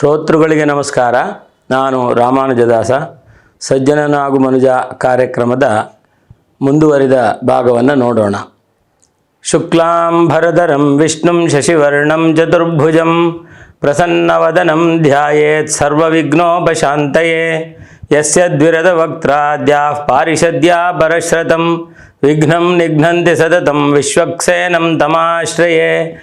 ಶ್ರೋತೃಗಳಿಗೆ ನಮಸ್ಕಾರ. ನಾನು ರಾಮಾನುಜದಾಸ. ಸಜ್ಜನನಾಗು ಮನುಜ ಕಾರ್ಯಕ್ರಮದ ಮುಂದುವರಿದ ಭಾಗವನ್ನು ನೋಡೋಣ. ಶುಕ್ಲಾಂಭರಧರಂ ವಿಷ್ಣುಂ ಶಶಿವರ್ಣಂ ಚತುರ್ಭುಜಂ ಪ್ರಸನ್ನವದನಂ ಧ್ಯಾಯೇತ್ ಸರ್ವವಿಘ್ನೋಪಶಾಂತಯೇ. ಯಸ್ಯ ದ್ವಿರದ ವಕ್ತ್ರಾದ್ಯಾ ಪಾರಿಷದ್ಯಾ ಪರಶ್ರತಂ ವಿಘ್ನಂ ನಿಘ್ನಂತಿ ಸತತಂ ವಿಶ್ವಕ್ಸೇನಂ ತಮಾಶ್ರಯೇ.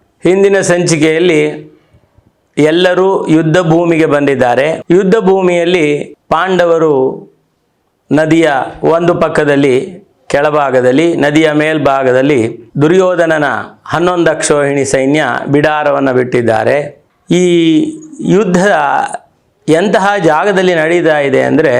ಹಿಂದಿನ ಸಂಚಿಕೆಯಲ್ಲಿ ಎಲ್ಲರೂ ಯುದ್ಧ ಭೂಮಿಗೆ ಬಂದಿದ್ದಾರೆ. ಯುದ್ಧ ಭೂಮಿಯಲ್ಲಿ ಪಾಂಡವರು ನದಿಯ ಒಂದು ಪಕ್ಕದಲ್ಲಿ, ಕೆಳಭಾಗದಲ್ಲಿ, ನದಿಯ ಮೇಲ್ಭಾಗದಲ್ಲಿ ದುರ್ಯೋಧನನ ಹನ್ನೊಂದು ಅಕ್ಷೋಹಿಣಿ ಸೈನ್ಯ ಬಿಡಾರವನ್ನು ಬಿಟ್ಟಿದ್ದಾರೆ. ಈ ಯುದ್ಧ ಎಂತಹ ಜಾಗದಲ್ಲಿ ನಡೀತಾ ಇದೆ ಅಂದರೆ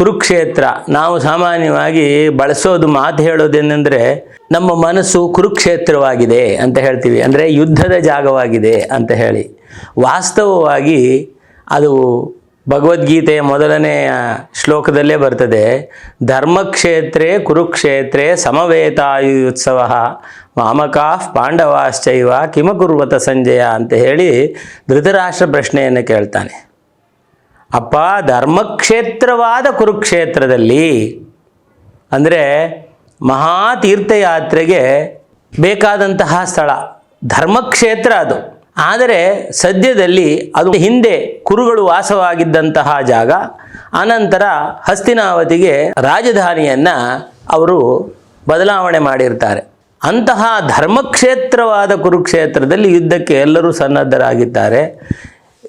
ಕುರುಕ್ಷೇತ್ರ. ನಾವು ಸಾಮಾನ್ಯವಾಗಿ ಬಳಸೋದು ಮಾತು ಹೇಳೋದೇನೆಂದರೆ, ನಮ್ಮ ಮನಸ್ಸು ಕುರುಕ್ಷೇತ್ರವಾಗಿದೆ ಅಂತ ಹೇಳ್ತೀವಿ. ಅಂದರೆ ಯುದ್ಧದ ಜಾಗವಾಗಿದೆ ಅಂತ ಹೇಳಿ. ವಾಸ್ತವವಾಗಿ ಅದು ಭಗವದ್ಗೀತೆಯ ಮೊದಲನೆಯ ಶ್ಲೋಕದಲ್ಲೇ ಬರ್ತದೆ. ಧರ್ಮಕ್ಷೇತ್ರೇ ಕುರುಕ್ಷೇತ್ರೇ ಸಮವೇತಾಯುತ್ಸವ ಮಾಮಕಾಫ್ ಪಾಂಡವಾಶ್ಚೈವ ಕಿಮಕುರ್ವತ ಸಂಜಯ ಅಂತ ಹೇಳಿ ಧೃತರಾಷ್ಟ್ರ ಪ್ರಶ್ನೆಯನ್ನು ಕೇಳ್ತಾನೆ. ಅಪ್ಪ, ಧರ್ಮಕ್ಷೇತ್ರವಾದ ಕುರುಕ್ಷೇತ್ರದಲ್ಲಿ ಅಂದರೆ ಮಹಾತೀರ್ಥಯಾತ್ರೆಗೆ ಬೇಕಾದಂತಹ ಸ್ಥಳ, ಧರ್ಮಕ್ಷೇತ್ರ ಅದು. ಆದರೆ ಸದ್ಯದಲ್ಲಿ ಅದು ಹಿಂದೆ ಕುರುಗಳು ವಾಸವಾಗಿದ್ದಂತಹ ಜಾಗ ಅನಂತರ ಹಸ್ತಿನಾವತಿಗೆ ರಾಜಧಾನಿಯನ್ನು ಅವರು ಬದಲಾವಣೆ ಮಾಡಿರ್ತಾರೆ. ಅಂತಹ ಧರ್ಮಕ್ಷೇತ್ರವಾದ ಕುರುಕ್ಷೇತ್ರದಲ್ಲಿ ಯುದ್ಧಕ್ಕೆ ಎಲ್ಲರೂ ಸನ್ನದ್ಧರಾಗಿದ್ದಾರೆ.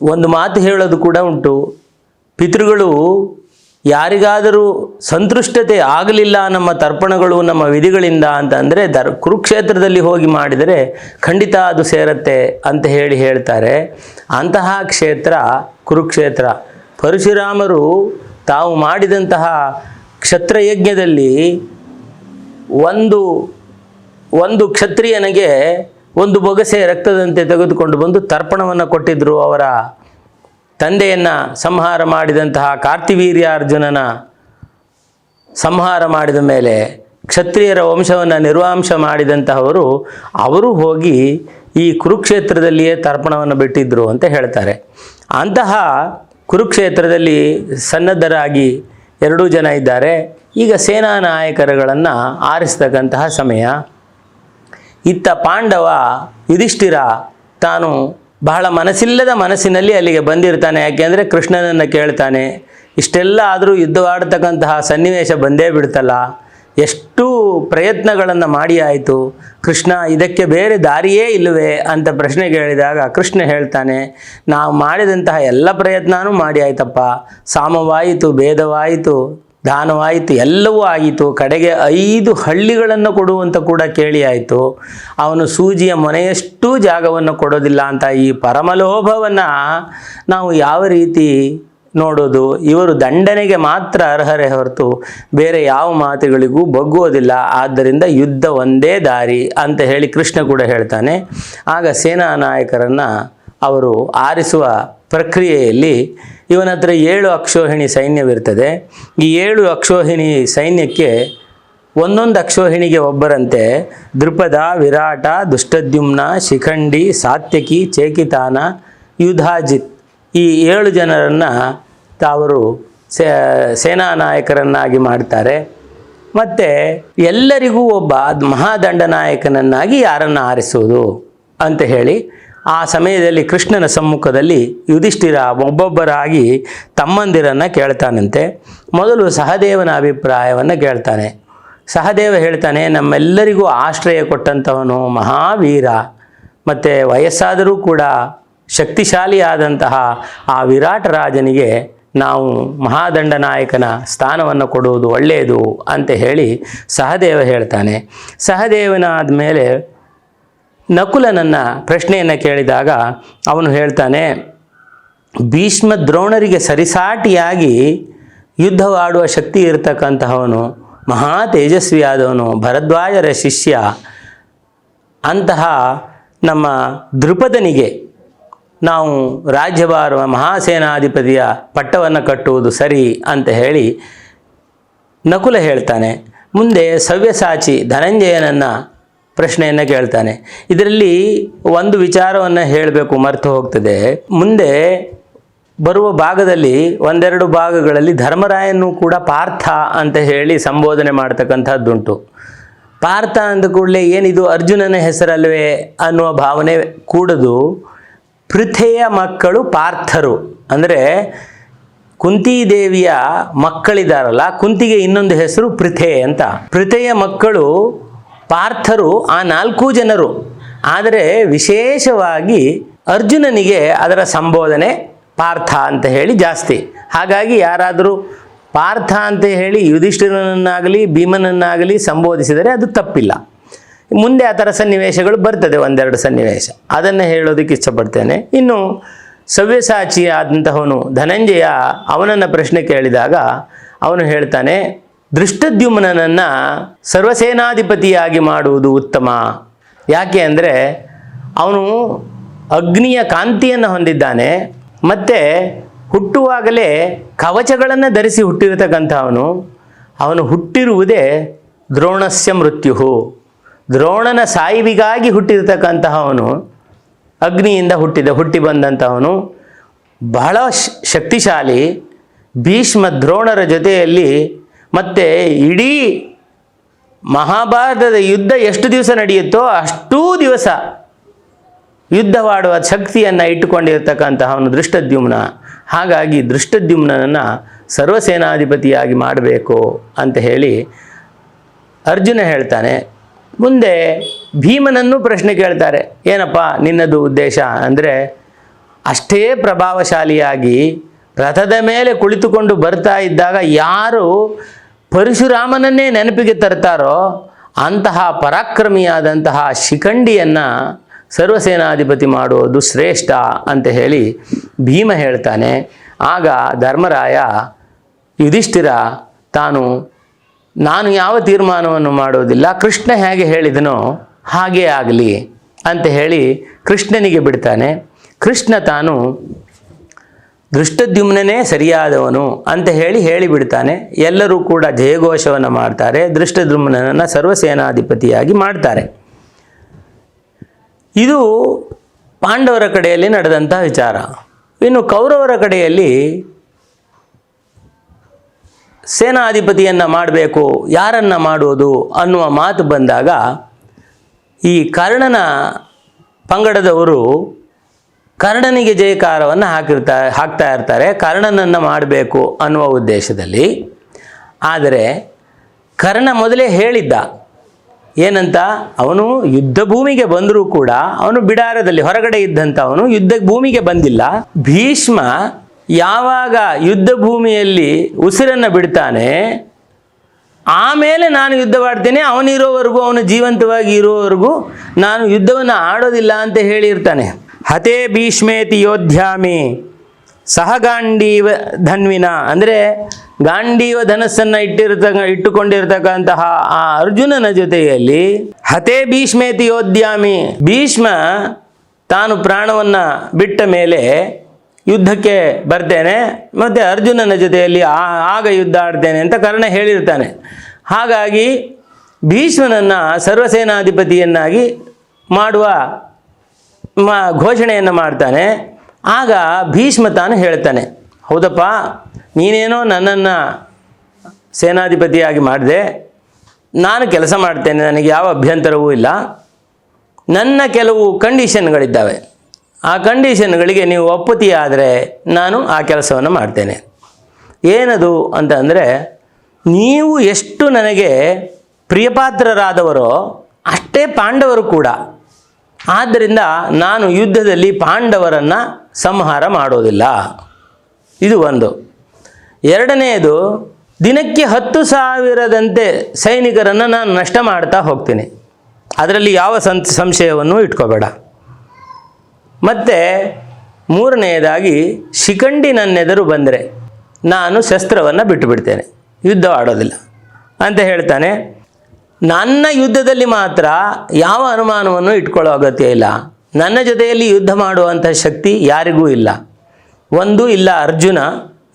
ಒಂದು ಮಾತು ಹೇಳೋದು ಕೂಡ ಉಂಟು. ಪಿತೃಗಳು ಯಾರಿಗಾದರೂ ಸಂತುಷ್ಟತೆ ಆಗಲಿಲ್ಲ ನಮ್ಮ ತರ್ಪಣಗಳು, ನಮ್ಮ ವಿಧಿಗಳಿಂದ ಅಂತ ಅಂದರೆ ದರ್, ಕುರುಕ್ಷೇತ್ರದಲ್ಲಿ ಹೋಗಿ ಮಾಡಿದರೆ ಖಂಡಿತ ಅದು ಸೇರತ್ತೆ ಅಂತ ಹೇಳಿ ಹೇಳ್ತಾರೆ. ಅಂತಹ ಕ್ಷೇತ್ರ ಕುರುಕ್ಷೇತ್ರ. ಪರಶುರಾಮರು ತಾವು ಮಾಡಿದಂತಹ ಕ್ಷತ್ರಯಜ್ಞದಲ್ಲಿ ಒಂದು ಒಂದು ಕ್ಷತ್ರಿಯನಿಗೆ ಒಂದು ಬೊಗಸೆ ರಕ್ತದಂತೆ ತೆಗೆದುಕೊಂಡು ಬಂದು ತರ್ಪಣವನ್ನು ಕೊಟ್ಟಿದ್ದರು ಅವರ ತಂದೆಯನ್ನು ಸಂಹಾರ ಮಾಡಿದಂತಹ ಕಾರ್ತಿವೀರ್ಯಾರ್ಜುನನ ಸಂಹಾರ ಮಾಡಿದ ಮೇಲೆ ಕ್ಷತ್ರಿಯರ ವಂಶವನ್ನು ನಿರ್ವಾಂಶ ಮಾಡಿದಂತಹವರು, ಅವರು ಹೋಗಿ ಈ ಕುರುಕ್ಷೇತ್ರದಲ್ಲಿಯೇ ತರ್ಪಣವನ್ನು ಬಿಟ್ಟಿದ್ದರು ಅಂತ ಹೇಳ್ತಾರೆ. ಅಂತಹ ಕುರುಕ್ಷೇತ್ರದಲ್ಲಿ ಸನ್ನದ್ಧರಾಗಿ ಎರಡೂ ಜನ ಇದ್ದಾರೆ. ಈಗ ಸೇನಾ ನಾಯಕರುಗಳನ್ನು ಆರಿಸ್ತಕ್ಕಂತಹ ಸಮಯ. ಇತ್ತ ಪಾಂಡವ ಯುಧಿಷ್ಠಿರ ತಾನು ಬಹಳ ಮನಸ್ಸಿಲ್ಲದ ಮನಸ್ಸಿನಲ್ಲಿ ಅಲ್ಲಿಗೆ ಬಂದಿರ್ತಾನೆ. ಯಾಕೆಂದರೆ ಕೃಷ್ಣನನ್ನು ಕೇಳ್ತಾನೆ. ಇಷ್ಟೆಲ್ಲ ಆದರೂ ಯುದ್ಧವಾಡತಕ್ಕಂತಹ ಸನ್ನಿವೇಶ ಬಂದೇ ಬಿಡ್ತಲ್ಲ. ಎಷ್ಟು ಪ್ರಯತ್ನಗಳನ್ನು ಮಾಡಿ ಆಯಿತು. ಕೃಷ್ಣ, ಇದಕ್ಕೆ ಬೇರೆ ದಾರಿಯೇ ಇಲ್ಲವೇ ಅಂತ ಪ್ರಶ್ನೆ ಕೇಳಿದಾಗ ಕೃಷ್ಣ ಹೇಳ್ತಾನೆ, ನಾವು ಮಾಡಿದಂತಹ ಎಲ್ಲ ಪ್ರಯತ್ನನೂ ಮಾಡಿ ಆಯ್ತಪ್ಪ. ಸಾಮವಾಯಿತು, ಭೇದವಾಯಿತು. ದಾನವಾಯಿತು, ಎಲ್ಲವೂ ಆಯಿತು ಕಡೆಗೆ ಐದು ಹಳ್ಳಿಗಳನ್ನು ಕೊಡುವಂತ ಕೂಡ ಕೇಳಿ ಆಯಿತು. ಅವನು ಸೂಜಿಯ ಮೊನೆಯಷ್ಟು ಜಾಗವನ್ನು ಕೊಡೋದಿಲ್ಲ ಅಂತ ಈ ಪರಮಲೋಭವನ್ನು ನಾವು ಯಾವ ರೀತಿ ನೋಡೋದು? ಇವರು ದಂಡನೆಗೆ ಮಾತ್ರ ಅರ್ಹರೇ ಹೊರತು ಬೇರೆ ಯಾವ ಮಾತುಗಳಿಗೂ ಬಗ್ಗೋದಿಲ್ಲ ಆದ್ದರಿಂದ ಯುದ್ಧ ಒಂದೇ ದಾರಿ ಅಂತ ಹೇಳಿ ಕೃಷ್ಣ ಕೂಡ ಹೇಳ್ತಾನೆ. ಆಗ ಸೇನಾ ನಾಯಕರನ್ನು ಅವರು ಆರಿಸುವ ಪ್ರಕ್ರಿಯೆಯಲ್ಲಿ ಇವನ ಹತ್ರ ಏಳು ಅಕ್ಷೋಹಿಣಿ ಸೈನ್ಯವಿರ್ತದೆ. ಈ ಏಳು ಅಕ್ಷೋಹಿಣಿ ಸೈನ್ಯಕ್ಕೆ ಒಂದೊಂದು ಅಕ್ಷೋಹಿಣಿಗೆ ಒಬ್ಬರಂತೆ ದೃಪದ, ವಿರಾಟ, ದುಷ್ಟದ್ಯುಮ್ನ, ಶಿಖಂಡಿ, ಸಾತ್ಯಕಿ, ಚೇಕಿತಾನ, ಯುಧಾಜಿತ್. ಈ ಏಳು ಜನರನ್ನು ತಾವರು ಸೇನಾ ನಾಯಕರನ್ನಾಗಿ ಮಾಡ್ತಾರೆ. ಮತ್ತು ಎಲ್ಲರಿಗೂ ಒಬ್ಬ ಮಹಾದಂಡನಾಯಕನನ್ನಾಗಿ ಯಾರನ್ನು ಆರಿಸುವುದು ಅಂತ ಹೇಳಿ ಆ ಸಮಯದಲ್ಲಿ ಕೃಷ್ಣನ ಸಮ್ಮುಖದಲ್ಲಿ ಯುಧಿಷ್ಠಿರ ಒಬ್ಬೊಬ್ಬರಾಗಿ ತಮ್ಮಂದಿರನ್ನು ಕೇಳ್ತಾನಂತೆ. ಮೊದಲು ಸಹದೇವನ ಅಭಿಪ್ರಾಯವನ್ನು ಕೇಳ್ತಾನೆ. ಸಹದೇವ ಹೇಳ್ತಾನೆ, ನಮ್ಮೆಲ್ಲರಿಗೂ ಆಶ್ರಯ ಕೊಟ್ಟಂಥವನು ಮಹಾವೀರ. ಮತ್ತು ವಯಸ್ಸಾದರೂ ಕೂಡ ಶಕ್ತಿಶಾಲಿಯಾದಂತಹ ಆ ವಿರಾಟ ರಾಜನಿಗೆ ನಾವು ಮಹಾದಂಡನಾಯಕನ ಸ್ಥಾನವನ್ನು ಕೊಡುವುದು ಒಳ್ಳೆಯದು ಅಂತ ಹೇಳಿ ಸಹದೇವ ಹೇಳ್ತಾನೆ. ಸಹದೇವನಾದ ಮೇಲೆ ನಕುಲನನ್ನು ಪ್ರಶ್ನೆಯನ್ನು ಕೇಳಿದಾಗ ಅವನು ಹೇಳ್ತಾನೆ ಭೀಷ್ಮ ದ್ರೋಣರಿಗೆ ಸರಿಸಾಟಿಯಾಗಿ ಯುದ್ಧವಾಡುವ ಶಕ್ತಿ ಇರತಕ್ಕಂತಹವನು, ಮಹಾ ತೇಜಸ್ವಿಯಾದವನು, ಭರದ್ವಾಜರ ಶಿಷ್ಯ, ಅಂತಹ ನಮ್ಮ ದೃಪದನಿಗೆ ನಾವು ರಾಜ್ಯಭಾರ ಮಹಾಸೇನಾಧಿಪತಿಯ ಪಟ್ಟವನ್ನು ಕಟ್ಟುವುದು ಸರಿ ಅಂತ ಹೇಳಿ ನಕುಲ ಹೇಳ್ತಾನೆ, ಮುಂದೆ ಸವ್ಯಸಾಚಿ ಧನಂಜಯನನ್ನು ಪ್ರಶ್ನೆಯನ್ನು ಕೇಳ್ತಾನೆ. ಇದರಲ್ಲಿ ಒಂದು ವಿಚಾರವನ್ನು ಹೇಳಬೇಕು, ಮರೆತು ಹೋಗ್ತದೆ. ಮುಂದೆ ಬರುವ ಭಾಗದಲ್ಲಿ ಒಂದೆರಡು ಭಾಗಗಳಲ್ಲಿ ಧರ್ಮರಾಯನು ಕೂಡ ಪಾರ್ಥ ಅಂತ ಹೇಳಿ ಸಂಬೋಧನೆ ಮಾಡ್ತಕ್ಕಂಥದ್ದುಂಟು. ಪಾರ್ಥ ಅಂದ ಕೂಡಲೇ ಏನಿದು? ಅರ್ಜುನನ ಹೆಸರಲ್ವೇ ಅನ್ನುವ ಭಾವನೆ ಕೂಡದು. ಪೃಥೆಯ ಮಕ್ಕಳು ಪಾರ್ಥರು. ಅಂದರೆ ಕುಂತಿದೇವಿಯ ಮಕ್ಕಳಿದಾರಲ್ಲ, ಕುಂತಿಗೆ ಇನ್ನೊಂದು ಹೆಸರು ಪೃಥೆ ಅಂತ. ಪೃಥೆಯ ಮಕ್ಕಳು ಪಾರ್ಥರು ಆ ನಾಲ್ಕು ಜನರು. ಆದರೆ ವಿಶೇಷವಾಗಿ ಅರ್ಜುನನಿಗೆ ಅದರ ಸಂಬೋಧನೆ ಪಾರ್ಥ ಅಂತ ಹೇಳಿ ಜಾಸ್ತಿ. ಹಾಗಾಗಿ ಯಾರಾದರೂ ಪಾರ್ಥ ಅಂತ ಹೇಳಿ ಯುಧಿಷ್ಠಿರನನ್ನಾಗಲಿ ಭೀಮನನ್ನಾಗಲಿ ಸಂಬೋಧಿಸಿದರೆ ಅದು ತಪ್ಪಿಲ್ಲ. ಮುಂದೆ ಆ ಥರ ಸನ್ನಿವೇಶಗಳು ಬರ್ತದೆ, ಒಂದೆರಡು ಸನ್ನಿವೇಶ. ಅದನ್ನು ಹೇಳೋದಕ್ಕೆ ಇಷ್ಟಪಡ್ತೇನೆ. ಇನ್ನು ಸವ್ಯಸಾಚಿ ಆದಂತಹವನು ಧನಂಜಯ ಅವನನ್ನು ಪ್ರಶ್ನೆ ಕೇಳಿದಾಗ ಅವನು ಹೇಳ್ತಾನೆ ದೃಷ್ಟದ್ಯುಮ್ನನನ್ನು ಸರ್ವಸೇನಾಧಿಪತಿಯಾಗಿ ಮಾಡುವುದು ಉತ್ತಮ. ಯಾಕೆ ಅಂದರೆ ಅವನು ಅಗ್ನಿಯ ಕಾಂತಿಯನ್ನು ಹೊಂದಿದ್ದಾನೆ, ಮತ್ತು ಹುಟ್ಟುವಾಗಲೇ ಕವಚಗಳನ್ನು ಧರಿಸಿ ಹುಟ್ಟಿರತಕ್ಕಂಥವನು. ಅವನು ಹುಟ್ಟಿರುವುದೇ ದ್ರೋಣಸ್ಯ ಮೃತ್ಯು ದ್ರೋಣನ ಸಾಯಿವಿಗಾಗಿ ಹುಟ್ಟಿರತಕ್ಕಂತಹವನು ಅಗ್ನಿಯಿಂದ ಹುಟ್ಟಿದ, ಹುಟ್ಟಿ ಬಂದಂತಹವನು ಬಹಳ ಶಕ್ತಿಶಾಲಿ ಭೀಷ್ಮ ದ್ರೋಣರ ಜೊತೆಯಲ್ಲಿ ಮತ್ತು ಇಡೀ ಮಹಾಭಾರತದ ಯುದ್ಧ ಎಷ್ಟು ದಿವಸ ನಡೆಯುತ್ತೋ ಅಷ್ಟೂ ದಿವಸ ಯುದ್ಧವಾಡುವ ಶಕ್ತಿಯನ್ನು ಇಟ್ಟುಕೊಂಡಿರ್ತಕ್ಕಂತಹವನು ದೃಷ್ಟದ್ಯುಮ್ನ. ಹಾಗಾಗಿ ದೃಷ್ಟದ್ಯುಮ್ನನ್ನು ಸರ್ವಸೇನಾಧಿಪತಿಯಾಗಿ ಮಾಡಬೇಕು ಅಂತ ಹೇಳಿ ಅರ್ಜುನ ಹೇಳ್ತಾನೆ. ಮುಂದೆ ಭೀಮನನ್ನು ಪ್ರಶ್ನೆ ಕೇಳ್ತಾರೆ, ಏನಪ್ಪ ನಿನ್ನದು ಉದ್ದೇಶ? ಅಂದರೆ ಅಷ್ಟೇ ಪ್ರಭಾವಶಾಲಿಯಾಗಿ ರಥದ ಮೇಲೆ ಕುಳಿತುಕೊಂಡು ಬರ್ತಾ ಇದ್ದಾಗ ಯಾರು ಪರಶುರಾಮನನ್ನೇ ನೆನಪಿಗೆ ತರ್ತಾರೋ ಅಂತಹ ಪರಾಕ್ರಮಿಯಾದಂತಹ ಶಿಖಂಡಿಯನ್ನು ಸರ್ವಸೇನಾಧಿಪತಿ ಮಾಡುವುದು ಶ್ರೇಷ್ಠ ಅಂತ ಹೇಳಿ ಭೀಮ ಹೇಳ್ತಾನೆ. ಆಗ ಧರ್ಮರಾಯ, ಯುಧಿಷ್ಠಿರ, ತಾನು, ನಾನು ಯಾವ ತೀರ್ಮಾನವನ್ನು ಮಾಡೋದಿಲ್ಲ, ಕೃಷ್ಣ ಹೇಗೆ ಹೇಳಿದನೋ ಹಾಗೇ ಆಗಲಿ ಅಂತ ಹೇಳಿ ಕೃಷ್ಣನಿಗೆ ಬಿಡ್ತಾನೆ. ಕೃಷ್ಣ ತಾನು ದೃಷ್ಟದ್ಯುಮ್ನೇ ಸರಿಯಾದವನು ಅಂತ ಹೇಳಿ ಹೇಳಿಬಿಡ್ತಾನೆ. ಎಲ್ಲರೂ ಕೂಡ ಜಯಘೋಷವನ್ನು ಮಾಡ್ತಾರೆ. ದೃಷ್ಟದ್ಯುಮ್ನನ್ನು ಸರ್ವಸೇನಾಧಿಪತಿಯಾಗಿ ಮಾಡ್ತಾರೆ. ಇದು ಪಾಂಡವರ ಕಡೆಯಲ್ಲಿ ನಡೆದಂತಹ ವಿಚಾರ. ಇನ್ನು ಕೌರವರ ಕಡೆಯಲ್ಲಿ ಸೇನಾಧಿಪತಿಯನ್ನು ಮಾಡಬೇಕು, ಯಾರನ್ನು ಮಾಡುವುದು ಅನ್ನುವ ಮಾತು ಬಂದಾಗ ಈ ಕರ್ಣನ ಪಂಗಡದವರು ಕರ್ಣನಿಗೆ ಜಯಕಾರವನ್ನು ಹಾಕಿರ್ತಾ, ಹಾಕ್ತಾ ಇರ್ತಾರೆ. ಕರ್ಣನನ್ನು ಮಾಡಬೇಕು ಅನ್ನುವ ಉದ್ದೇಶದಲ್ಲಿ. ಆದರೆ ಕರ್ಣ ಮೊದಲೇ ಹೇಳಿದ್ದ, ಏನಂತ? ಅವನು ಯುದ್ಧ ಭೂಮಿಗೆ ಬಂದರೂ ಕೂಡ ಅವನು ಬಿಡಾರದಲ್ಲಿ, ಹೊರಗಡೆ ಇದ್ದಂಥ ಅವನು ಯುದ್ಧ ಭೂಮಿಗೆ ಬಂದಿಲ್ಲ. ಭೀಷ್ಮ ಯಾವಾಗ ಯುದ್ಧ ಭೂಮಿಯಲ್ಲಿ ಉಸಿರನ್ನು ಬಿಡ್ತಾನೆ, ಆಮೇಲೆ ನಾನು ಯುದ್ಧವಾಡ್ತೇನೆ ಅವನಿರೋವರೆಗೂ, ಅವನು ಜೀವಂತವಾಗಿ ಇರೋವರೆಗೂ ನಾನು ಯುದ್ಧವನ್ನು ಆಡೋದಿಲ್ಲ ಅಂತ ಹೇಳಿರ್ತಾನೆ. ಹತೇ ಭೀಷ್ಮೇತಿ ಯೋಧ್ಯಾಮಿ. ಸಹ ಗಾಂಡೀವ ಧನ್ವಿನ. ಅಂದರೆ ಗಾಂಡೀವ ಧನಸ್ಸನ್ನು ಇಟ್ಟಿರ್ತ ಇಟ್ಟುಕೊಂಡಿರ್ತಕ್ಕಂತಹ ಆ ಅರ್ಜುನನ ಜೊತೆಯಲ್ಲಿ ಹತೇ ಭೀಷ್ಮೇತಿ ಯೋಧ್ಯಾಮಿ. ಭೀಷ್ಮ ತಾನು ಪ್ರಾಣವನ್ನು ಬಿಟ್ಟ ಮೇಲೆ ಯುದ್ಧಕ್ಕೆ ಬರ್ತೇನೆ, ಮತ್ತು ಅರ್ಜುನನ ಜೊತೆಯಲ್ಲಿ ಆಗ ಯುದ್ಧ ಆಡ್ತೇನೆ ಅಂತ ಕರ್ಣ ಹೇಳಿರ್ತಾನೆ. ಹಾಗಾಗಿ ಭೀಷ್ಮನನ್ನು ಸರ್ವಸೇನಾಧಿಪತಿಯನ್ನಾಗಿ ಮಾಡುವ ಮ, ಘೋಷಣೆಯನ್ನು ಮಾಡ್ತಾನೆ. ಆಗ ಭೀಷ್ಮ ತಾನು ಹೇಳ್ತಾನೆ, ಹೌದಪ್ಪ, ನೀನೇನೋ ನನ್ನನ್ನು ಸೇನಾಧಿಪತಿಯಾಗಿ ಮಾಡಿದೆ, ನಾನು ಕೆಲಸ ಮಾಡ್ತೇನೆ, ನನಗೆ ಯಾವ ಅಭ್ಯಂತರವೂ ಇಲ್ಲ. ನನ್ನ ಕೆಲವು ಕಂಡೀಷನ್ಗಳಿದ್ದಾವೆ. ಆ ಕಂಡೀಷನ್ಗಳಿಗೆ ನೀವು ಒಪ್ಪತಿಯಾದರೆ ನಾನು ಆ ಕೆಲಸವನ್ನು ಮಾಡ್ತೇನೆ. ಏನದು ಅಂತ ಅಂದರೆ, ನೀವು ಎಷ್ಟು ನನಗೆ ಪ್ರಿಯಪಾತ್ರರಾದವರೋ ಅಷ್ಟೇ ಪಾಂಡವರು ಕೂಡ ಆದ್ದರಿಂದ ನಾನು ಯುದ್ಧದಲ್ಲಿ ಪಾಂಡವರನ್ನು ಸಂಹಾರ ಮಾಡೋದಿಲ್ಲ. ಇದು ಒಂದು. ಎರಡನೆಯದು, ದಿನಕ್ಕೆ ಹತ್ತು ಸಾವಿರದಂತೆ ಸೈನಿಕರನ್ನು ನಾನು ನಷ್ಟ ಮಾಡ್ತಾ ಹೋಗ್ತೀನಿ. ಅದರಲ್ಲಿ ಯಾವ ಸಂ, ಸಂಶಯವನ್ನು ಇಟ್ಕೋಬೇಡ. ಮತ್ತು ಮೂರನೆಯದಾಗಿ ಶಿಖಂಡಿ ನನ್ನೆದುರು ಬಂದರೆ ನಾನು ಶಸ್ತ್ರವನ್ನು ಬಿಟ್ಟು ಬಿಡ್ತೇನೆ ಯುದ್ಧ ಆಡೋದಿಲ್ಲ. ಅಂತ ಹೇಳ್ತಾನೆ ನನ್ನ ಯುದ್ಧದಲ್ಲಿ ಮಾತ್ರ ಯಾವ ಅನುಮಾನವನ್ನು ಇಟ್ಕೊಳ್ಳೋ ಅಗತ್ಯ ಇಲ್ಲ. ನನ್ನ ಜೊತೆಯಲ್ಲಿ ಯುದ್ಧ ಮಾಡುವಂಥ ಶಕ್ತಿ ಯಾರಿಗೂ ಇಲ್ಲ. ಒಂದು ಇಲ್ಲ ಅರ್ಜುನ,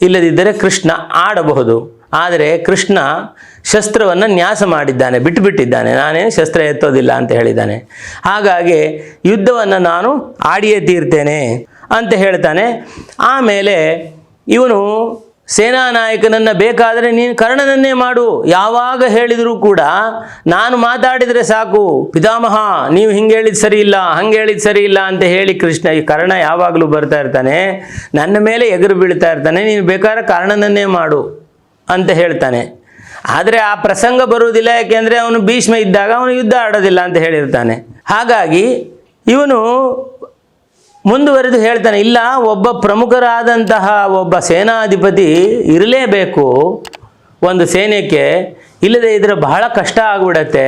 ಇಲ್ಲದಿದ್ದರೆ ಕೃಷ್ಣ ಆಡಬಹುದು. ಆದರೆ ಕೃಷ್ಣ ಶಸ್ತ್ರವನ್ನು ನ್ಯಾಸ ಮಾಡಿದ್ದಾನೆ, ಬಿಟ್ಟುಬಿಟ್ಟಿದ್ದಾನೆ. ನಾನೇನು ಶಸ್ತ್ರ ಎತ್ತೋದಿಲ್ಲ ಅಂತ ಹೇಳಿದ್ದಾನೆ. ಹಾಗಾಗಿ ಯುದ್ಧವನ್ನು ನಾನು ಆಡಿಯೇ ತೀರ್ತೇನೆ ಅಂತ ಹೇಳ್ತಾನೆ. ಆಮೇಲೆ ಇವನು ಸೇನಾ ನಾಯಕನನ್ನು ಬೇಕಾದರೆ ನೀನು ಕರ್ಣನನ್ನೇ ಮಾಡು. ಯಾವಾಗ ಹೇಳಿದರೂ ಕೂಡ ನಾನು ಮಾತಾಡಿದರೆ ಸಾಕು. ಪಿತಾಮಹ, ನೀವು ಹಿಂಗೆ ಹೇಳಿದ ಸರಿ ಇಲ್ಲ, ಹಂಗೆ ಹೇಳಿದ ಸರಿ ಇಲ್ಲ ಅಂತ ಹೇಳಿ ಕೃಷ್ಣ, ಈ ಕರ್ಣ ಯಾವಾಗಲೂ ಬರ್ತಾ ಇರ್ತಾನೆ. ನನ್ನ ಮೇಲೆ ಎಗರು ಬೀಳ್ತಾ ಇರ್ತಾನೆ. ನೀನು ಬೇಕಾದ್ರೆ ಕರ್ಣನನ್ನೇ ಮಾಡು ಅಂತ ಹೇಳ್ತಾನೆ. ಆದರೆ ಆ ಪ್ರಸಂಗ ಬರುವುದಿಲ್ಲ, ಯಾಕೆಂದರೆ ಅವನು ಭೀಷ್ಮ ಇದ್ದಾಗ ಅವನು ಯುದ್ಧ ಆಡೋದಿಲ್ಲ ಅಂತ ಹೇಳಿರ್ತಾನೆ. ಹಾಗಾಗಿ ಇವನು ಮುಂದುವರೆದು ಹೇಳ್ತಾನೆ, ಇಲ್ಲ, ಒಬ್ಬ ಪ್ರಮುಖರಾದಂತಹ ಒಬ್ಬ ಸೇನಾಧಿಪತಿ ಇರಲೇಬೇಕು. ಒಂದು ಸೇನೆಗೆ ಇಲ್ಲದೆ ಇದ್ರೆ ಬಹಳ ಕಷ್ಟ ಆಗ್ಬಿಡತ್ತೆ.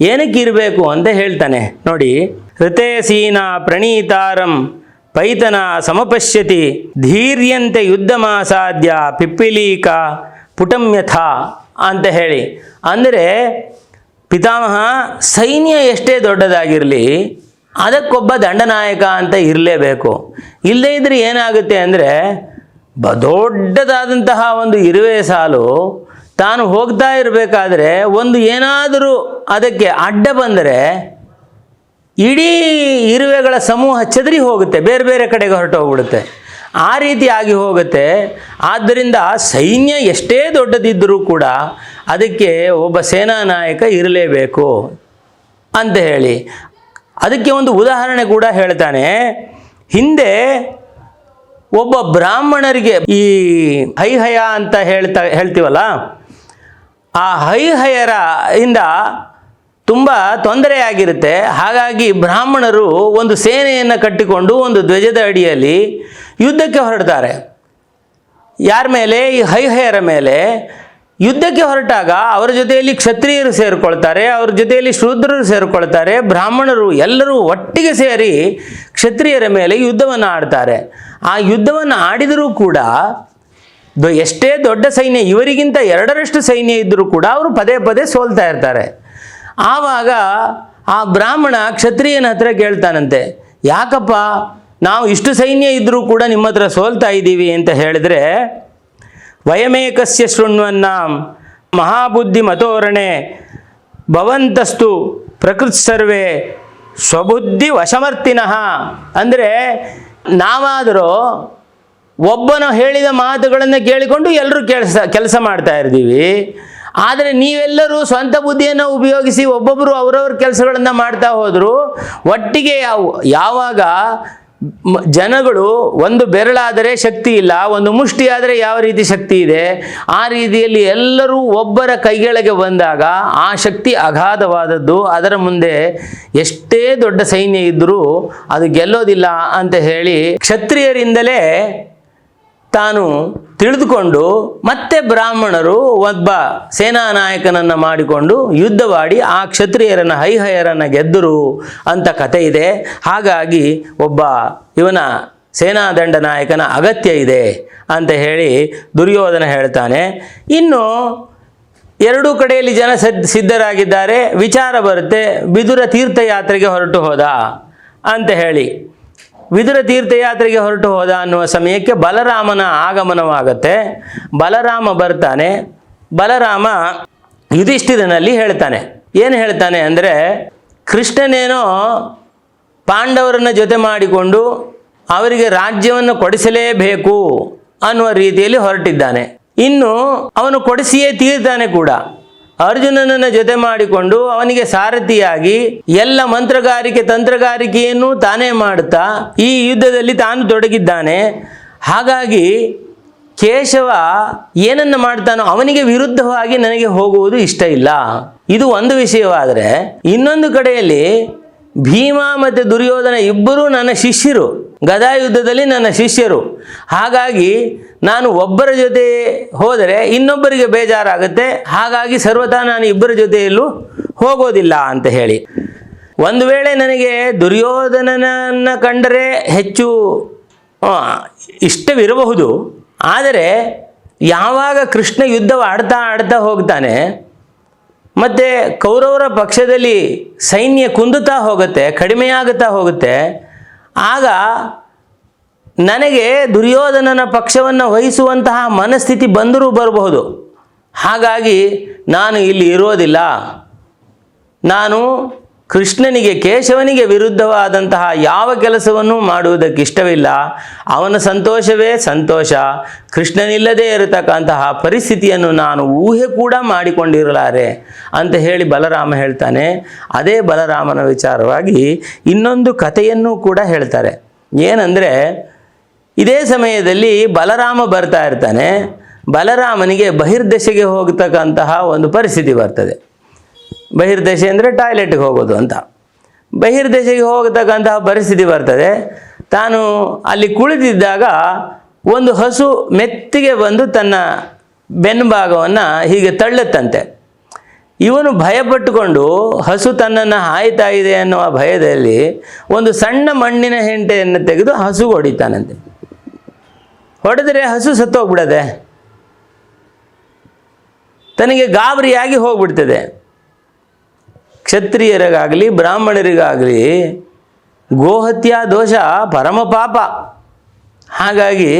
ಏನಕ್ಕೆ ಇರಬೇಕು? ಅಂತ ಹೇಳ್ತಾನೆ. ನೋಡಿ ಹೃತಯಸೀನ ಪ್ರಣೀತಾರಂ, ಪೈತನ ಸಮಪಶ್ಯತಿ, ಧೀರ್ಯಂತೆ ಯುದ್ಧ ಮಾಸಾಧ್ಯ ಪಿಪ್ಪಿಲೀಕ ಪುಟಮ್ಯಥ ಅಂತ ಹೇಳಿ. ಅಂದರೆ ಪಿತಾಮಹ ಸೈನ್ಯ ಎಷ್ಟೇ ದೊಡ್ಡದಾಗಿರಲಿ ಅದಕ್ಕೊಬ್ಬ ದಂಡನಾಯಕ ಅಂತ ಇರಲೇಬೇಕು. ಇಲ್ಲದೇ ಇದ್ರೆ ಏನಾಗುತ್ತೆ ಅಂದರೆ, ಬ ದೊಡ್ಡದಾದಂತಹ ಒಂದು ಇರುವೆ ಸಾಲು ತಾನು ಹೋಗ್ತಾ ಇರಬೇಕಾದ್ರೆ ಒಂದು ಏನಾದರೂ ಅದಕ್ಕೆ ಅಡ್ಡ ಬಂದರೆ ಇಡೀ ಇರುವೆಗಳ ಸಮೂಹ ಚದರಿ ಹೋಗುತ್ತೆ, ಬೇರೆ ಬೇರೆ ಕಡೆಗೆ ಹೊರಟು ಹೋಗ್ಬಿಡುತ್ತೆ ಆ ರೀತಿಯಾಗಿ ಹೋಗುತ್ತೆ. ಆದ್ದರಿಂದ ಸೈನ್ಯ ಎಷ್ಟೇ ದೊಡ್ಡದಿದ್ದರೂ ಕೂಡ ಅದಕ್ಕೆ ಒಬ್ಬ ಸೇನಾ ನಾಯಕ ಇರಲೇಬೇಕು ಅಂತ ಹೇಳಿ. ಅದಕ್ಕೆ ಒಂದು ಉದಾಹರಣೆ ಕೂಡ ಹೇಳ್ತಾನೆ. ಹಿಂದೆ ಒಬ್ಬ ಬ್ರಾಹ್ಮಣರಿಗೆ ಈ ಹೈಹಯ ಅಂತ ಹೇಳ್ತಾ, ಹೇಳ್ತೀವಲ್ಲ? ಆ ಹೈಹಯರ ಇಂದ ತುಂಬ ತೊಂದರೆಯಾಗಿರುತ್ತೆ. ಹಾಗಾಗಿ ಬ್ರಾಹ್ಮಣರು ಒಂದು ಸೇನೆಯನ್ನು ಕಟ್ಟಿಕೊಂಡು ಒಂದು ಧ್ವಜದ ಅಡಿಯಲ್ಲಿ ಯುದ್ಧಕ್ಕೆ ಹೊರಡ್ತಾರೆ. ಯಾರ ಮೇಲೆ? ಈ ಹೈಹಯರ ಮೇಲೆ. ಯುದ್ಧಕ್ಕೆ ಹೊರಟಾಗ ಅವರ ಜೊತೆಯಲ್ಲಿ ಕ್ಷತ್ರಿಯರು ಸೇರಿಕೊಳ್ತಾರೆ, ಅವರ ಜೊತೆಯಲ್ಲಿ ಶೂದ್ರರು ಸೇರಿಕೊಳ್ತಾರೆ, ಬ್ರಾಹ್ಮಣರು ಎಲ್ಲರೂ ಒಟ್ಟಿಗೆ ಸೇರಿ ಕ್ಷತ್ರಿಯರ ಮೇಲೆ ಯುದ್ಧವನ್ನು ಆಡ್ತಾರೆ. ಆ ಯುದ್ಧವನ್ನು ಆಡಿದರೂ ಕೂಡ ಎಷ್ಟೇ ದೊಡ್ಡ ಸೈನ್ಯ, ಇವರಿಗಿಂತ ಎರಡರಷ್ಟು ಸೈನ್ಯ ಇದ್ದರೂ ಕೂಡ ಅವರು ಪದೇ ಪದೇ ಸೋಲ್ತಾ ಇರ್ತಾರೆ. ಆವಾಗ ಆ ಬ್ರಾಹ್ಮಣ ಕ್ಷತ್ರಿಯನ ಹತ್ರ ಕೇಳ್ತಾನಂತೆ, ಯಾಕಪ್ಪ, ನಾವು ಇಷ್ಟು ಸೈನ್ಯ ಇದ್ದರೂ ಕೂಡ ನಿಮ್ಮ ಹತ್ರ ಸೋಲ್ತಾ ಇದ್ದೀವಿ ಅಂತ ಹೇಳಿದ್ರೆ ವಯಮೇಕಸ್ಯ ಶೃಣ್ವನ್ನ ಮಹಾಬುದ್ಧಿ ಮತೋರಣೆ ಭವಂತಸ್ತು ಪ್ರಕೃತ್ ಸರ್ವೇ ಸ್ವಬುದ್ಧಿ ವಶಮರ್ತಿನಃ. ಅಂದರೆ ನಾವಾದರೂ ಒಬ್ಬನ ಹೇಳಿದ ಮಾತುಗಳನ್ನು ಕೇಳಿಕೊಂಡು ಎಲ್ಲರೂ ಕೆಲಸ ಕೆಲಸ ಮಾಡ್ತಾ ಇದ್ದೀವಿ ಆದರೆ ನೀವೆಲ್ಲರೂ ಸ್ವಂತ ಬುದ್ಧಿಯನ್ನು ಉಪಯೋಗಿಸಿ ಒಬ್ಬೊಬ್ಬರು ಅವರವ್ರ ಕೆಲಸಗಳನ್ನು ಮಾಡ್ತಾ ಹೋದರೂ, ಒಟ್ಟಿಗೆ ಯಾವ, ಯಾವಾಗ ಜನಗಳು ಒಂದು ಬೆರಳಾದರೆ ಶಕ್ತಿ ಇಲ್ಲ, ಒಂದು ಮುಷ್ಟಿ ಆದರೆ ಯಾವ ರೀತಿ ಶಕ್ತಿ ಇದೆ, ಆ ರೀತಿಯಲ್ಲಿ ಎಲ್ಲರೂ ಒಬ್ಬರ ಕೈಗೆಳಗೆ ಬಂದಾಗ ಆ ಶಕ್ತಿ ಅಗಾಧವಾದದ್ದು. ಅದರ ಮುಂದೆ ಎಷ್ಟೇ ದೊಡ್ಡ ಸೈನ್ಯ ಇದ್ದರೂ ಅದು ಗೆಲ್ಲೋದಿಲ್ಲ ಅಂತ ಹೇಳಿ ಕ್ಷತ್ರಿಯರಿಂದಲೇ ತಾನು ತಿಳಿದುಕೊಂಡು ಮತ್ತೆ ಬ್ರಾಹ್ಮಣರು ಒಬ್ಬ ಸೇನಾ ನಾಯಕನನ್ನು ಮಾಡಿಕೊಂಡು ಯುದ್ಧವಾಡಿ ಆ ಕ್ಷತ್ರಿಯರನ್ನ, ಹೈಹಯರನ್ನು ಗೆದ್ದರು ಅಂತ ಕತೆ ಇದೆ. ಹಾಗಾಗಿ ಒಬ್ಬ ಇವನ ಸೇನಾದಂಡ ನಾಯಕನ ಅಗತ್ಯ ಇದೆ ಅಂತ ಹೇಳಿ ದುರ್ಯೋಧನ ಹೇಳ್ತಾನೆ. ಇನ್ನು ಎರಡೂ ಕಡೆಯಲ್ಲಿ ಜನ ಸದ್, ಸಿದ್ಧರಾಗಿದ್ದಾರೆ. ವಿಚಾರ ಬರುತ್ತೆ. ಬಿದುರ ತೀರ್ಥಯಾತ್ರೆಗೆ ಹೊರಟು ಹೋದ ಅಂತ ಹೇಳಿ. ವಿದುರ ತೀರ್ಥಯಾತ್ರೆಗೆ ಹೊರಟು ಹೋದ ಅನ್ನುವ ಸಮಯಕ್ಕೆ ಬಲರಾಮನ ಆಗಮನವಾಗತ್ತೆ. ಬಲರಾಮ ಬರ್ತಾನೆ. ಬಲರಾಮ ಯುಧಿಷ್ಠಿರನಲ್ಲಿ ಹೇಳ್ತಾನೆ. ಏನು ಹೇಳ್ತಾನೆ ಅಂದರೆ, ಕೃಷ್ಣನೇನೋ ಪಾಂಡವರನ್ನ ಜೊತೆ ಮಾಡಿಕೊಂಡು ಅವರಿಗೆ ರಾಜ್ಯವನ್ನು ಕೊಡಿಸಲೇಬೇಕು ಅನ್ನುವ ರೀತಿಯಲ್ಲಿ ಹೊರಟಿದ್ದಾನೆ. ಇನ್ನು ಅವನು ಕೊಡಿಸಿಯೇ ತೀರ್ತಾನೆ ಕೂಡ. ಅರ್ಜುನನನ್ನ ಜೊತೆ ಮಾಡಿಕೊಂಡು ಅವನಿಗೆ ಸಾರಥಿಯಾಗಿ ಎಲ್ಲ ಮಂತ್ರಗಾರಿಕೆ ತಂತ್ರಗಾರಿಕೆಯನ್ನು ತಾನೇ ಮಾಡುತ್ತಾ ಈ ಯುದ್ಧದಲ್ಲಿ ತಾನು ತೊಡಗಿದ್ದಾನೆ. ಹಾಗಾಗಿ ಕೇಶವ ಏನನ್ನ ಮಾಡ್ತಾನೋ ಅವನಿಗೆ ವಿರುದ್ಧವಾಗಿ ನನಗೆ ಹೋಗುವುದು ಇಷ್ಟ ಇಲ್ಲ. ಇದು ಒಂದು ವಿಷಯವಾದರೆ ಇನ್ನೊಂದು ಕಡೆಯಲ್ಲಿ ಭೀಮ ಮತ್ತು ದುರ್ಯೋಧನ ಇಬ್ಬರೂ ನನ್ನ ಶಿಷ್ಯರು. ಗದಾ ಯುದ್ಧದಲ್ಲಿ ನನ್ನ ಶಿಷ್ಯರು. ಹಾಗಾಗಿ ನಾನು ಒಬ್ಬರ ಜೊತೆ ಹೋದರೆ ಇನ್ನೊಬ್ಬರಿಗೆ ಬೇಜಾರಾಗುತ್ತೆ. ಹಾಗಾಗಿ ಸರ್ವತಾ ನಾನು ಇಬ್ಬರ ಜೊತೆಯಲ್ಲೂ ಹೋಗೋದಿಲ್ಲ ಅಂತ ಹೇಳಿ. ಒಂದು ವೇಳೆ ನನಗೆ ದುರ್ಯೋಧನನನ್ನು ಕಂಡರೆ ಹೆಚ್ಚು ಇಷ್ಟವಿರಬಹುದು. ಆದರೆ ಯಾವಾಗ ಕೃಷ್ಣ ಯುದ್ಧವ ಆಡ್ತಾ ಆಡ್ತಾ ಹೋಗ್ತಾನೆ, ಮತ್ತು ಕೌರವರ ಪಕ್ಷದಲ್ಲಿ ಸೈನ್ಯ ಕುಂದುತ್ತಾ ಹೋಗುತ್ತೆ, ಕಡಿಮೆಯಾಗುತ್ತಾ ಹೋಗುತ್ತೆ ಆಗ ನನಗೆ ದುರ್ಯೋಧನನ ಪಕ್ಷವನ್ನು ವಹಿಸುವಂತಹ ಮನಸ್ಥಿತಿ ಬಂದರೂ ಬರಬಹುದು. ಹಾಗಾಗಿ ನಾನು ಇಲ್ಲಿ ಇರೋದಿಲ್ಲ. ನಾನು ಕೃಷ್ಣನಿಗೆ ಕೇಶವನಿಗೆ ವಿರುದ್ಧವಾದಂತಹ ಯಾವ ಕೆಲಸವನ್ನು ಮಾಡುವುದಕ್ಕೆ ಇಷ್ಟವಿಲ್ಲ. ಅವನ ಸಂತೋಷವೇ ಸಂತೋಷ. ಕೃಷ್ಣನಿಲ್ಲದೆ ಇರತಕ್ಕಂತಹ ಪರಿಸ್ಥಿತಿಯನ್ನು ನಾನು ಊಹೆ ಕೂಡ ಮಾಡಿಕೊಂಡಿರಲಾರೆ ಅಂತ ಹೇಳಿ ಬಲರಾಮ ಹೇಳ್ತಾನೆ. ಅದೇ ಬಲರಾಮನ ವಿಚಾರವಾಗಿ ಇನ್ನೊಂದು ಕಥೆಯನ್ನು ಕೂಡ ಹೇಳ್ತಾರೆ. ಏನಂದರೆ, ಇದೇ ಸಮಯದಲ್ಲಿ ಬಲರಾಮ ಬರ್ತಾ ಇರ್ತಾನೆ. ಬಲರಾಮನಿಗೆ ಬಹಿರ್ದಶೆಗೆ ಹೋಗ್ತಕ್ಕಂತಹ ಒಂದು ಪರಿಸ್ಥಿತಿ ಬರ್ತದೆ. ಬಹಿರ್ದಶೆ ಅಂದರೆ ಟಾಯ್ಲೆಟ್ಗೆ ಹೋಗೋದು ಅಂತ. ಬಹಿರ್ದೇಶಕ್ಕೆ ಹೋಗತಕ್ಕಂತಹ ಪರಿಸ್ಥಿತಿ ಬರ್ತದೆ. ತಾನು ಅಲ್ಲಿ ಕುಳಿತಿದ್ದಾಗ ಒಂದು ಹಸು ಮೆತ್ತಿಗೆ ಬಂದು ತನ್ನ ಬೆನ್ನುಭಾಗವನ್ನು ಹೀಗೆ ತಳ್ಳುತ್ತಂತೆ. ಇವನು ಭಯಪಟ್ಟುಕೊಂಡು ಹಸು ತನ್ನನ್ನು ಹಾಯ್ತಾ ಇದೆ ಅನ್ನುವ ಭಯದಲ್ಲಿ ಒಂದು ಸಣ್ಣ ಮಣ್ಣಿನ ಹೆಂಟೆಯನ್ನು ತೆಗೆದು ಹಸು ಹೊಡಿತಾನಂತೆ. ಹೊಡೆದರೆ ಹಸು ಸತ್ತೋಗ್ಬಿಡದೆ. ತನಗೆ ಗಾಬರಿಯಾಗಿ ಹೋಗ್ಬಿಡ್ತದೆ. ಕ್ಷತ್ರಿಯರಿಗಾಗಲಿ, ಬ್ರಾಹ್ಮಣರಿಗಾಗಲಿ ಗೋಹತ್ಯಾ ದೋಷ ಪರಮ ಪಾಪ. ಹಾಗಾಗಿ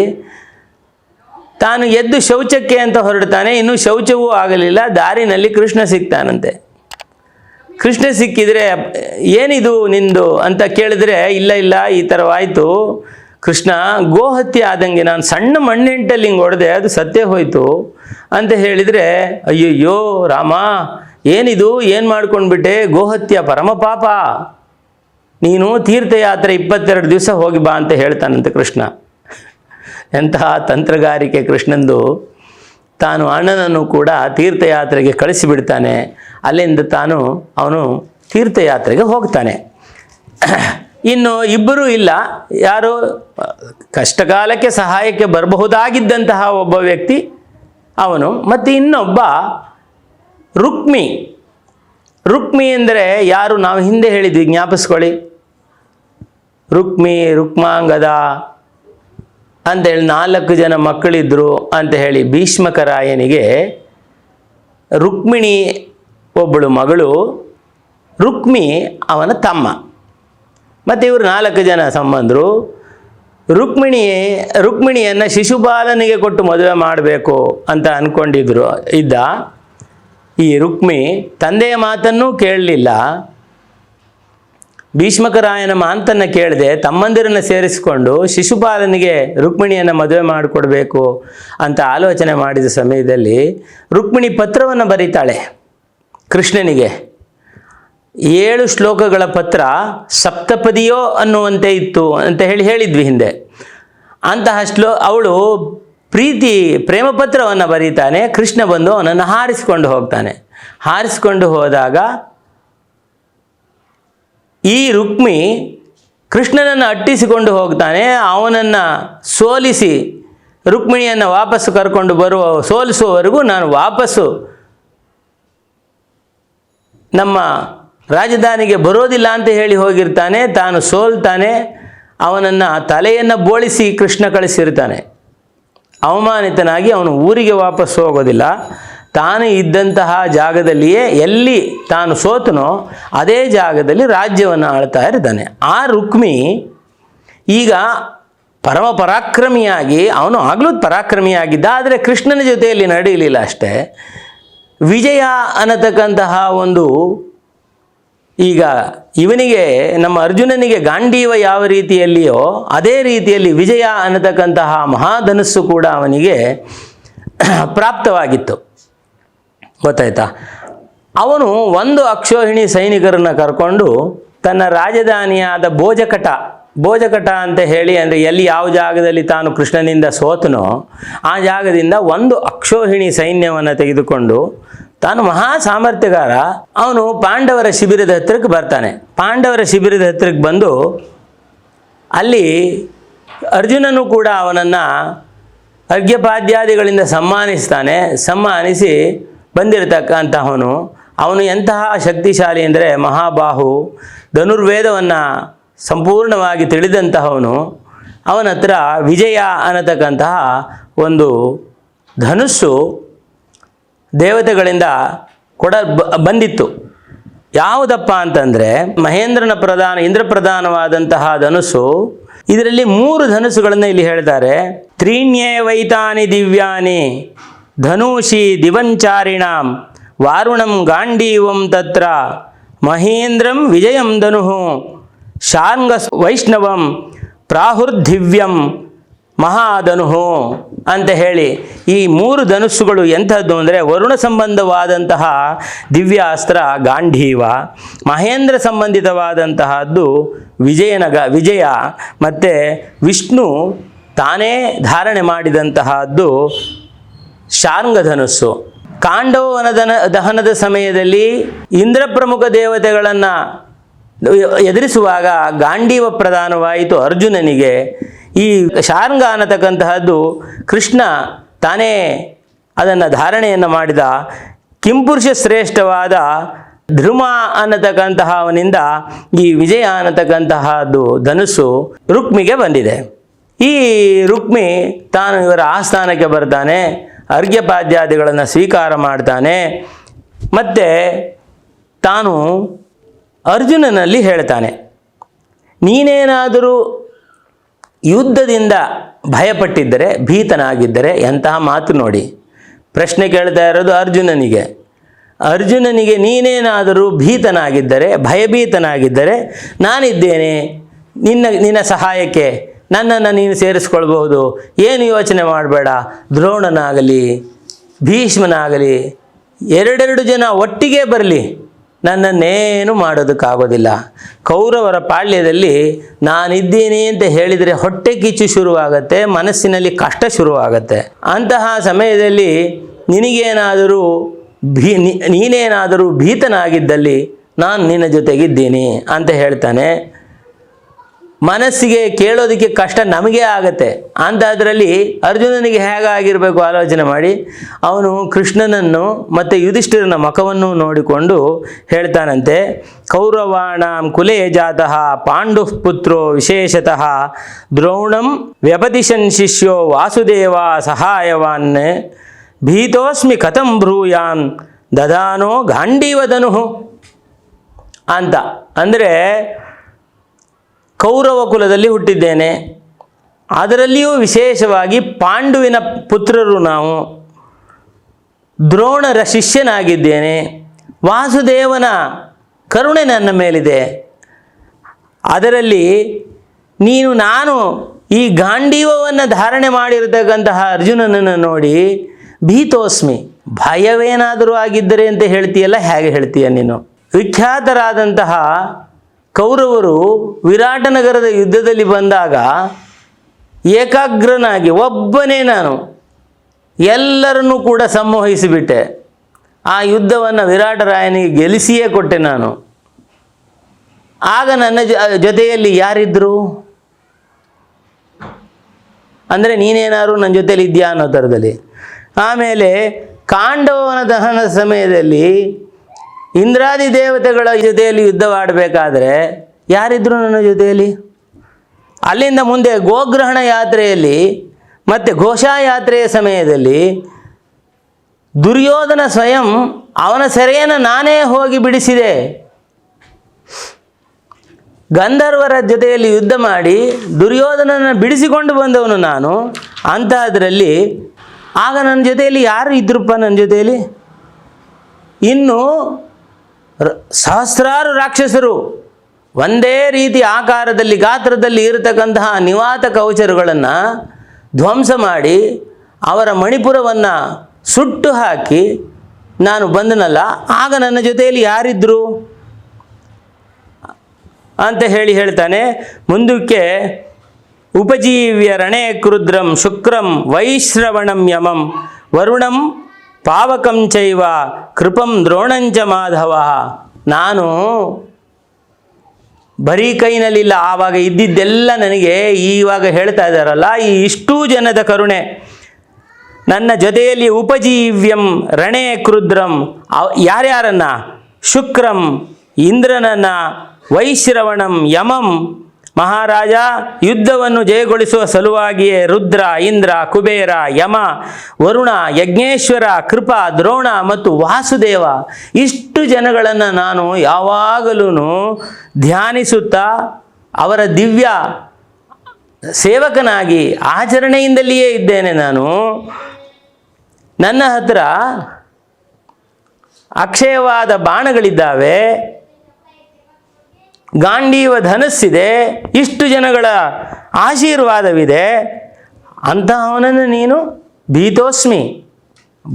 ತಾನು ಎದ್ದು ಶೌಚಕ್ಕೆ ಅಂತ ಹೊರಡ್ತಾನೆ, ಇನ್ನು ಶೌಚವೂ ಆಗಲಿಲ್ಲ, ದಾರಿನಲ್ಲಿ ಕೃಷ್ಣ ಸಿಗ್ತಾನಂತೆ. ಕೃಷ್ಣ ಸಿಕ್ಕಿದರೆ ಏನಿದು ನಿಂದು ಅಂತ ಕೇಳಿದ್ರೆ, ಇಲ್ಲ ಇಲ್ಲ, ಈ ಥರವಾಯಿತು ಕೃಷ್ಣ, ಗೋಹತ್ಯೆ ಆದಂಗೆ ನಾನು ಸಣ್ಣ ಮಣ್ಣೆಂಟಲ್ಲಿ ಹಿಂಗೆ ಹೊಡೆದೆ, ಅದು ಸತ್ಯ ಹೋಯಿತು ಅಂತ ಹೇಳಿದರೆ, ಅಯ್ಯಯ್ಯೋ ರಾಮ ಏನಿದು? ಏನು ಮಾಡ್ಕೊಂಡ್ಬಿಟ್ಟೆ? ಗೋಹತ್ಯ, ಪರಮ ಪಾಪ. ನೀನು ತೀರ್ಥಯಾತ್ರೆ ಇಪ್ಪತ್ತೆರಡು ದಿವಸ ಹೋಗಿ ಬಾ ಅಂತ ಹೇಳ್ತಾನಂತೆ ಕೃಷ್ಣ. ಎಂತಹ ತಂತ್ರಗಾರಿಕೆ ಕೃಷ್ಣಂದು. ತಾನು ಅಣ್ಣನನ್ನು ಕೂಡ ತೀರ್ಥಯಾತ್ರೆಗೆ ಕಳಿಸಿಬಿಡ್ತಾನೆ. ಅಲ್ಲಿಂದ ತಾನು ಅವನು ತೀರ್ಥಯಾತ್ರೆಗೆ ಹೋಗ್ತಾನೆ. ಇನ್ನು ಇಬ್ಬರೂ ಇಲ್ಲ. ಯಾರು? ಕಷ್ಟಕಾಲಕ್ಕೆ ಸಹಾಯಕ್ಕೆ ಬರಬಹುದಾಗಿದ್ದಂತಹ ಒಬ್ಬ ವ್ಯಕ್ತಿ ಅವನು. ಮತ್ತು ಇನ್ನೊಬ್ಬ ರುಕ್ಮಿ. ರುಕ್ಮಿ ಅಂದರೆ ಯಾರು? ನಾವು ಹಿಂದೆ ಹೇಳಿದ್ವಿ, ಜ್ಞಾಪಿಸ್ಕೊಳ್ಳಿ. ರುಕ್ಮಿ ರುಕ್ಮಾಂಗದ ಅಂತೇಳಿ ನಾಲ್ಕು ಜನ ಮಕ್ಕಳಿದ್ರು ಅಂತ ಹೇಳಿ ಭೀಷ್ಮಕರಾಯನಿಗೆ ರುಕ್ಮಿಣಿ ಒಬ್ಬಳು ಮಗಳು, ರುಕ್ಮಿ ಅವನ ತಮ್ಮ. ಮತ್ತು ಇವರು ನಾಲ್ಕು ಜನ ಸಂಬಂಧರು. ರುಕ್ಮಿಣಿ, ರುಕ್ಮಿಣಿಯನ್ನು ಶಿಶುಪಾಲನಿಗೆ ಕೊಟ್ಟು ಮದುವೆ ಮಾಡಬೇಕು ಅಂತ ಅಂದ್ಕೊಂಡಿದ್ರು ಇದ್ದ. ಈ ರುಕ್ಮಿ ತಂದೆಯ ಮಾತನ್ನೂ ಕೇಳಲಿಲ್ಲ. ಭೀಷ್ಮಕರಾಯನ ಮಾತನ್ನು ಕೇಳದೆ ತಮ್ಮಂದಿರನ್ನು ಸೇರಿಸಿಕೊಂಡು ಶಿಶುಪಾಲನಿಗೆ ರುಕ್ಮಿಣಿಯನ್ನು ಮದುವೆ ಮಾಡಿಕೊಡ್ಬೇಕು ಅಂತ ಆಲೋಚನೆ ಮಾಡಿದ ಸಮಯದಲ್ಲಿ ರುಕ್ಮಿಣಿ ಪತ್ರವನ್ನು ಬರೀತಾಳೆ ಕೃಷ್ಣನಿಗೆ. ಏಳು ಶ್ಲೋಕಗಳ ಪತ್ರ ಸಪ್ತಪದಿಯೋ ಅನ್ನುವಂತೆ ಇತ್ತು ಅಂತ ಹೇಳಿ ಹೇಳಿದ್ವಿ ಹಿಂದೆ. ಅಂತಹ ಶ್ಲೋ ಅವಳು ಪ್ರೀತಿ ಪ್ರೇಮ ಪತ್ರವನ್ನು ಬರೀತಾನೆ, ಕೃಷ್ಣ ಬಂದು ಅವನನ್ನು ಹಾರಿಸಿಕೊಂಡು ಹೋಗ್ತಾನೆ. ಹಾರಿಸಿಕೊಂಡು ಹೋದಾಗ ಈ ರುಕ್ಮಿ ಕೃಷ್ಣನನ್ನು ಅಟ್ಟಿಸಿಕೊಂಡು ಹೋಗ್ತಾನೆ, ಅವನನ್ನು ಸೋಲಿಸಿ ರುಕ್ಮಿಣಿಯನ್ನು ವಾಪಸ್ಸು ಕರ್ಕೊಂಡು ಬರುವ, ಸೋಲಿಸುವವರೆಗೂ ನಾನು ವಾಪಸ್ಸು ನಮ್ಮ ರಾಜಧಾನಿಗೆ ಬರೋದಿಲ್ಲ ಅಂತ ಹೇಳಿ ಹೋಗಿರ್ತಾನೆ, ತಾನು ಸೋಲ್ತಾನೆ, ಅವನನ್ನು ತಲೆಯನ್ನು ಬೋಳಿಸಿ ಕೃಷ್ಣ ಕಳಿಸಿರ್ತಾನೆ. ಅವಮಾನಿತನಾಗಿ ಅವನು ಊರಿಗೆ ವಾಪಸ್ಸು ಹೋಗೋದಿಲ್ಲ. ತಾನು ಇದ್ದಂತಹ ಜಾಗದಲ್ಲಿಯೇ ಎಲ್ಲಿ ತಾನು ಸೋತನೋ ಅದೇ ಜಾಗದಲ್ಲಿ ರಾಜ್ಯವನ್ನು ಆಳ್ತಾ ಇರ್ತಾನೆ ಆ ರುಕ್ಮಿ ಈಗ ಪರಮ ಪರಾಕ್ರಮಿಯಾಗಿ, ಅವನು ಆಗಲೂ ಪರಾಕ್ರಮಿಯಾಗಿದ್ದ, ಆದರೆ ಕೃಷ್ಣನ ಜೊತೆಯಲ್ಲಿ ನಡೆಯಲಿಲ್ಲ ಅಷ್ಟೇ. ವಿಜಯ ಅನ್ನತಕ್ಕಂತಹ ಒಂದು ಈಗ ಇವನಿಗೆ, ನಮ್ಮ ಅರ್ಜುನನಿಗೆ ಗಾಂಡೀವ ಯಾವ ರೀತಿಯಲ್ಲಿಯೋ, ಅದೇ ರೀತಿಯಲ್ಲಿ ವಿಜಯ ಅನ್ನತಕ್ಕಂತಹ ಮಹಾಧನಸ್ಸು ಕೂಡ ಅವನಿಗೆ ಪ್ರಾಪ್ತವಾಗಿತ್ತು. ಗೊತ್ತಾಯ್ತಾ? ಅವನು ಒಂದು ಅಕ್ಷೋಹಿಣಿ ಸೈನಿಕರನ್ನು ಕರ್ಕೊಂಡು ತನ್ನ ರಾಜಧಾನಿಯಾದ ಭೋಜಕಟ ಭೋಜಕಟ ಅಂತ ಹೇಳಿ ಅಂದರೆ ಎಲ್ಲಿ ಯಾವ ಜಾಗದಲ್ಲಿ ತಾನು ಕೃಷ್ಣನಿಂದ ಸೋತನೋ, ಆ ಜಾಗದಿಂದ ಒಂದು ಅಕ್ಷೋಹಿಣಿ ಸೈನ್ಯವನ್ನು ತೆಗೆದುಕೊಂಡು ತಾನು ಮಹಾ ಸಾಮರ್ಥ್ಯಗಾರ. ಅವನು ಪಾಂಡವರ ಶಿಬಿರದ ಹತ್ತಿರಕ್ಕೆ ಬರ್ತಾನೆ. ಪಾಂಡವರ ಶಿಬಿರದ ಹತ್ತಿರಕ್ಕೆ ಬಂದು ಅಲ್ಲಿ ಅರ್ಜುನನು ಕೂಡ ಅವನನ್ನು ಅರ್ಘ್ಯಪಾದ್ಯಾದಿಗಳಿಂದ ಸಮ್ಮಾನಿಸ್ತಾನೆ. ಸಮ್ಮಾನಿಸಿ ಬಂದಿರತಕ್ಕಂತಹವನು. ಅವನು ಎಂತಹ ಶಕ್ತಿಶಾಲಿ ಅಂದರೆ ಮಹಾಬಾಹು, ಧನುರ್ವೇದವನ್ನು ಸಂಪೂರ್ಣವಾಗಿ ತಿಳಿದಂತಹವನು. ಅವನ ಹತ್ರ ವಿಜಯ ಅನ್ನತಕ್ಕಂತಹ ಒಂದು ಧನುಸ್ಸು ದೇವತೆಗಳಿಂದ ಕೊಡ ಬಂದಿತ್ತು. ಯಾವುದಪ್ಪ ಅಂತಂದರೆ ಮಹೇಂದ್ರನ ಪ್ರಧಾನ ಇಂದ್ರ ಪ್ರಧಾನವಾದಂತಹ ಧನುಸ್ಸು, ಇದರಲ್ಲಿ ಮೂರು ಧನುಸುಗಳನ್ನು ಇಲ್ಲಿ ಹೇಳ್ತಾರೆ. ತ್ರೀಣ್ಯೇ ವೈತಾನಿ ದಿವ್ಯಾನಿ, ಧನುಷಿ ದಿವಂಚಾರಿಣಾಂ, ವಾರುಣಂ ಗಾಂಡೀವಂ ತತ್ರ, ಮಹೇಂದ್ರಂ ವಿಜಯಂ ಧನುಃ ಶಾರ್ಂಗ ವೈಷ್ಣವಂ ಪ್ರಾಹುರ್ದಿವ್ಯಂ ಮಹಾಧನುಹು ಅಂತ ಹೇಳಿ ಈ ಮೂರು ಧನುಸ್ಸುಗಳು ಎಂಥದ್ದು ಅಂದರೆ ವರುಣ ಸಂಬಂಧವಾದಂತಹ ದಿವ್ಯಾಸ್ತ್ರ ಗಾಂಧೀವ, ಮಹೇಂದ್ರ ಸಂಬಂಧಿತವಾದಂತಹದ್ದು ವಿಜಯನಗ, ವಿಜಯ ಮತ್ತು ವಿಷ್ಣು ತಾನೇ ಧಾರಣೆ ಮಾಡಿದಂತಹದ್ದು ಶಾರ್ಂಗಧನುಸ್ಸು ಕಾಂಡವನ ದನ, ದಹನದ ಸಮಯದಲ್ಲಿ ಇಂದ್ರ ಪ್ರಮುಖ ದೇವತೆಗಳನ್ನು ಎದುರಿಸುವಾಗ ಗಾಂಡೀವ ಪ್ರಧಾನವಾಯಿತು ಅರ್ಜುನನಿಗೆ. ಈ ಶಾರ್ಂಗ ಅನ್ನತಕ್ಕಂತಹದ್ದು ಕೃಷ್ಣ ತಾನೇ ಅದನ್ನು ಧಾರಣೆಯನ್ನು ಮಾಡಿದ ಕಿಂಪುರುಷ ಶ್ರೇಷ್ಠವಾದ ಧ್ರುಮ ಅನ್ನತಕ್ಕಂತಹ ಅವನಿಂದ ಈ ವಿಜಯ ಅನ್ನತಕ್ಕಂತಹದ್ದು ಧನುಸ್ಸು ರುಕ್ಮಿಗೆ ಬಂದಿದೆ. ಈ ರುಕ್ಮಿ ತಾನು ಇವರ ಆಸ್ಥಾನಕ್ಕೆ ಬರ್ತಾನೆ, ಅರ್ಘ್ಯಪಾದ್ಯಾದಿಗಳನ್ನು ಸ್ವೀಕಾರ ಮಾಡ್ತಾನೆ, ಮತ್ತು ತಾನು ಅರ್ಜುನನಲ್ಲಿ ಹೇಳ್ತಾನೆ, ನೀನೇನಾದರೂ ಯುದ್ಧದಿಂದ ಭಯಪಟ್ಟಿದ್ದರೆ, ಭೀತನಾಗಿದ್ದರೆ ಎಂತಹ ಮಾತು ನೋಡಿ. ಪ್ರಶ್ನೆ ಕೇಳ್ತಾ ಇರೋದು ಅರ್ಜುನನಿಗೆ. ಅರ್ಜುನನಿಗೆ ನೀನೇನಾದರೂ ಭೀತನಾಗಿದ್ದರೆ, ಭಯಭೀತನಾಗಿದ್ದರೆ ನಾನಿದ್ದೇನೆ. ನಿನ್ನ ನಿನ್ನ ಸಹಾಯಕ್ಕೆ ನನ್ನನ್ನು ನೀನು ಸೇರಿಸ್ಕೊಳ್ಬಹುದು. ಏನು ಯೋಚನೆ ಮಾಡಬೇಡ. ದ್ರೋಣನಾಗಲಿ, ಭೀಷ್ಮನಾಗಲಿ, ಎರಡೆರಡು ಜನ ಒಟ್ಟಿಗೆ ಬರಲಿ. ನನ್ನನ್ನೇನು ಮಾಡೋದಕ್ಕಾಗೋದಿಲ್ಲ. ಕೌರವರ ಪಾಳ್ಯದಲ್ಲಿ ನಾನಿದ್ದೀನಿ ಅಂತ ಹೇಳಿದರೆ ಹೊಟ್ಟೆ ಕಿಚ್ಚು ಶುರುವಾಗತ್ತೆ, ಮನಸ್ಸಿನಲ್ಲಿ ಕಷ್ಟ ಶುರುವಾಗತ್ತೆ. ಅಂತಹ ಸಮಯದಲ್ಲಿ ನಿನಗೇನಾದರೂ ಭೀ ನೀನೇನಾದರೂ ಭೀತನಾಗಿದ್ದಲ್ಲಿ ನಾನು ನಿನ್ನ ಜೊತೆಗಿದ್ದೀನಿ ಅಂತ ಹೇಳ್ತಾನೆ. ಮನಸ್ಸಿಗೆ ಕೇಳೋದಕ್ಕೆ ಕಷ್ಟ ನಮಗೆ ಆಗತ್ತೆ. ಅದರಲ್ಲಿ ಅರ್ಜುನನಿಗೆ ಹೇಗಾಗಿರಬೇಕು ಆಲೋಚನೆ ಮಾಡಿ, ಅವನು ಕೃಷ್ಣನನ್ನು ಮತ್ತು ಯುಧಿಷ್ಠಿರನ ಮಖವನ್ನು ನೋಡಿಕೊಂಡು ಹೇಳ್ತಾನಂತೆ, ಕೌರವಾಣಾಂ ಕುಲೇ ಜಾತಃ, ಪಾಂಡು ಪುತ್ರೋ ವಿಶೇಷತಃ, ದ್ರೋಣಂ ವ್ಯಪತಿಶನ್ ಶಿಷ್ಯೋ ವಾಸುದೇವ ಸಹಾಯವಾನ್ ಭೀತೋಸ್ಮಿ ಕಥಂ ಬ್ರೂಯಾನ್, ದದಾನೋ ಗಾಂಡೀವದನು. ಅಂತ. ಅಂದರೆ ಕೌರವ ಕುಲದಲ್ಲಿ ಹುಟ್ಟಿದ್ದೇನೆ. ಅದರಲ್ಲಿಯೂ ವಿಶೇಷವಾಗಿ ಪಾಂಡುವಿನ ಪುತ್ರರು ನಾವು. ದ್ರೋಣರ ಶಿಷ್ಯನಾಗಿದ್ದೇನೆ. ವಾಸುದೇವನ ಕರುಣೆ ನನ್ನ ಮೇಲಿದೆ. ಅದರಲ್ಲಿ ನೀನು ನಾನು ಈ ಗಾಂಡೀವವನ್ನು ಧಾರಣೆ ಮಾಡಿರತಕ್ಕಂತಹ ಅರ್ಜುನನನ್ನು ನೋಡಿ ಭೀತೋಸ್ಮಿ, ಭಯವೇನಾದರೂ ಆಗಿದ್ದರೆ ಅಂತ ಹೇಳ್ತೀಯಲ್ಲ, ಹೇಗೆ ಹೇಳ್ತೀಯ ನೀನು? ವಿಖ್ಯಾತರಾದಂತಹ ಕೌರವರು ವಿರಾಟನಗರದ ಯುದ್ಧದಲ್ಲಿ ಬಂದಾಗ ಏಕಾಗ್ರನಾಗಿ ಒಬ್ಬನೇ ನಾನು ಎಲ್ಲರನ್ನೂ ಕೂಡ ಸಂಮೋಹಿಸಿಬಿಟ್ಟೆ. ಆ ಯುದ್ಧವನ್ನು ವಿರಾಟರಾಯನಿಗೆ ಗೆಲಿಸಿಯೇ ಕೊಟ್ಟೆ ನಾನು. ಆಗ ನನ್ನ ಜೊತೆಯಲ್ಲಿ ಯಾರಿದ್ದರು ಅಂದರೆ ನೀನೇನಾದ್ರು ನನ್ನ ಜೊತೆಯಲ್ಲಿ ಇದೆಯಾ ಅನ್ನೋ ಥರದಲ್ಲಿ. ಆಮೇಲೆ ಕಾಂಡವನ ದಹನ ಸಮಯದಲ್ಲಿ ಇಂದ್ರಾದಿ ದೇವತೆಗಳ ಜೊತೆಯಲ್ಲಿ ಯುದ್ಧವಾಡಬೇಕಾದ್ರೆ ಯಾರಿದ್ರು ನನ್ನ ಜೊತೆಯಲ್ಲಿ? ಅಲ್ಲಿಂದ ಮುಂದೆ ಗೋಗ್ರಹಣ ಯಾತ್ರೆಯಲ್ಲಿ ಮತ್ತು ಘೋಷಾಯಾತ್ರೆಯ ಸಮಯದಲ್ಲಿ ದುರ್ಯೋಧನ ಸ್ವಯಂ ಅವನ ಸೆರೆಯನ್ನು ನಾನೇ ಹೋಗಿ ಬಿಡಿಸಿದೆ. ಗಂಧರ್ವರ ಜೊತೆಯಲ್ಲಿ ಯುದ್ಧ ಮಾಡಿ ದುರ್ಯೋಧನನ ಬಿಡಿಸಿಕೊಂಡು ಬಂದವನು ನಾನು. ಅಂತಹದ್ರಲ್ಲಿ ಆಗ ನನ್ನ ಜೊತೆಯಲ್ಲಿ ಯಾರು ಇದ್ರಪ್ಪ ನನ್ನ ಜೊತೆಯಲ್ಲಿ? ಇನ್ನು ಸಹಸ್ರಾರು ರಾಕ್ಷಸರು ಒಂದೇ ರೀತಿ ಆಕಾರದಲ್ಲಿ ಗಾತ್ರದಲ್ಲಿ ಇರತಕ್ಕಂತಹ ನಿವಾತ ಕವಚರುಗಳನ್ನು ಧ್ವಂಸ ಮಾಡಿ ಅವರ ಮಣಿಪುರವನ್ನು ಸುಟ್ಟು ಹಾಕಿ, ನಾನು ಬಂದನಲ್ಲ, ಆಗ ನನ್ನ ಜೊತೆಯಲ್ಲಿ ಯಾರಿದ್ದರು ಅಂತ ಹೇಳಿ ಹೇಳ್ತಾನೆ. ಮುಂದಕ್ಕೆ ಉಪಜೀವ್ಯ ರಣೇ ಕ್ರುದ್ರಂ ಶುಕ್ರಂ ವೈಶ್ರವಣಂ ಯಮಂ ವರುಣಂ ಪಾವಕಂ ಚೈವ ಕೃಪಂ ದ್ರೋಣಂಚ ಮಾಧವ. ನಾನು ಬರೀ ಕೈನಲ್ಲಿಲ್ಲ, ಆವಾಗ ಇದ್ದಿದ್ದೆಲ್ಲ ನನಗೆ ಈವಾಗ ಹೇಳ್ತಾ ಇದ್ದಾರಲ್ಲ, ಈ ಇಷ್ಟೂ ಜನದ ಕರುಣೆ. ನನ್ನ ಜೊತೆಯಲ್ಲಿ ಉಪಜೀವ್ಯಂ ರಣೇ ಕ್ರುದ್ರಂ ಯಾರ್ಯಾರನ್ನ? ಶುಕ್ರಂ, ಇಂದ್ರನನ್ನ, ವೈಶ್ರವಣಂ, ಯಮಂ ಮಹಾರಾಜ, ಯುದ್ಧವನ್ನು ಜಯಗೊಳಿಸುವ ಸಲುವಾಗಿಯೇ ರುದ್ರ, ಇಂದ್ರ, ಕುಬೇರ, ಯಮ, ವರುಣ, ಯಜ್ಞೇಶ್ವರ, ಕೃಪಾ, ದ್ರೋಣ ಮತ್ತು ವಾಸುದೇವ ಇಷ್ಟು ಜನಗಳನ್ನು ನಾನು ಯಾವಾಗಲೂ ಧ್ಯಾನಿಸುತ್ತಾ ಅವರ ದಿವ್ಯ ಸೇವಕನಾಗಿ ಆಚರಣೆಯಿಂದಲಿಯೇ ಇದ್ದೇನೆ ನಾನು. ನನ್ನ ಹತ್ರ ಅಕ್ಷಯವಾದ ಬಾಣಗಳಿದ್ದಾವೆ. ಗಾಂಡೀವ ಧನಸ್ಸಿದೆ, ಇಷ್ಟು ಜನಗಳ ಆಶೀರ್ವಾದವಿದೆ. ಅಂತಹವನನ್ನು ನೀನು ಭೀತೋಸ್ಮಿ,